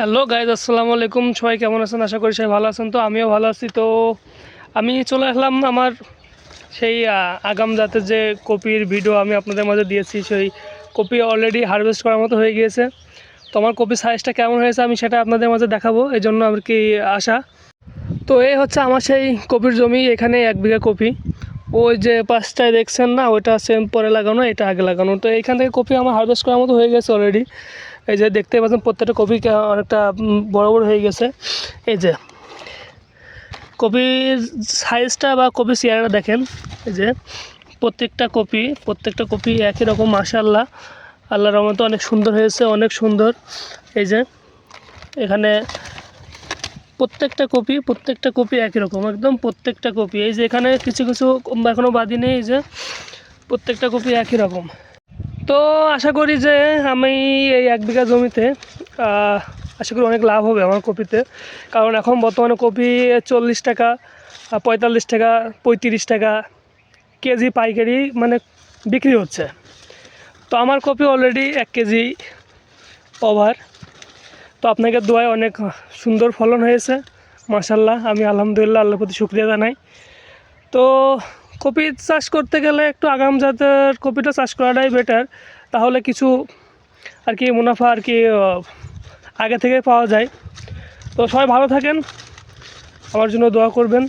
Hello guys আসসালামু আলাইকুম। সবাই কেমন আছেন? আশা করি সবাই ভালো আছেন। তো আমিও ভালো আছি। তো আমি চলে আসলাম আমার সেই আগাম জাতের যে কপির ভিডিও আমি আপনাদের মাঝে দিয়েছি। সেই কপি অলরেডি হারভেস্ট করার মতো হয়ে গিয়েছে। তো আমার কপি সাইজটা কেমন হয়েছে আমি সেটা আপনাদের মাঝে দেখাবো। এই জন্য আর কি আসা তো এই হচ্ছে আমার সেই কপির জমি। এখানে এক বিঘা কপি। ওই যে পাঁচটায় দেখছেন না? ওইটা সেম পরে লাগানো, এটা আগে লাগানো। তো এইখান থেকে কপি আমার হারভেস্ট করার মতো হয়ে গেছে অলরেডি এই যে দেখতে পাচ্ছেন, প্রত্যেকটা কপি অনেকটা বড় বড় হয়ে গেছে। এই যে, কপির সাইজটা বা কপির চেয়ারটা দেখেন। এই যে, প্রত্যেকটা কপি প্রত্যেকটা কপি একই রকম মাশাল্লাহ আল্লাহর রহমতে অনেক সুন্দর হয়েছে, অনেক সুন্দর। এই যে, এখানে প্রত্যেকটা কপি প্রত্যেকটা কপি একই রকম, একদম প্রত্যেকটা কপি। এই যে এখানে কিছু কিছু এখনও বাদি নেই, এই যে, প্রত্যেকটা কপি একই রকম। তো আশা করি যে আমি এই এক বিঘা জমিতে আশা করি অনেক লাভ হবে আমার কপিতে। কারণ এখন বর্তমানে কপি চল্লিশ টাকা পঁয়তাল্লিশ টাকা, পঁয়ত্রিশ টাকা কেজি পাইকারি মানে বিক্রি হচ্ছে। তো আমার কপি অলরেডি এক কেজি ওভার তো আপনাকে দোয়ায় অনেক সুন্দর ফলন হয়েছে। মাসাল্লাহ আমি আলহামদুলিল্লাহ আল্লাহর প্রতি শুক্রিয়া জানাই। তো কপি চাষ করতে গেলে একটু আগাম জাতের কপিটা চাষ করাটাই বেটার তাহলে কিছু আর কি মুনাফা আর কি আগে থেকে পাওয়া যায়। তো সবাই ভালো থাকেন। আমার জন্য দোয়া করবেন।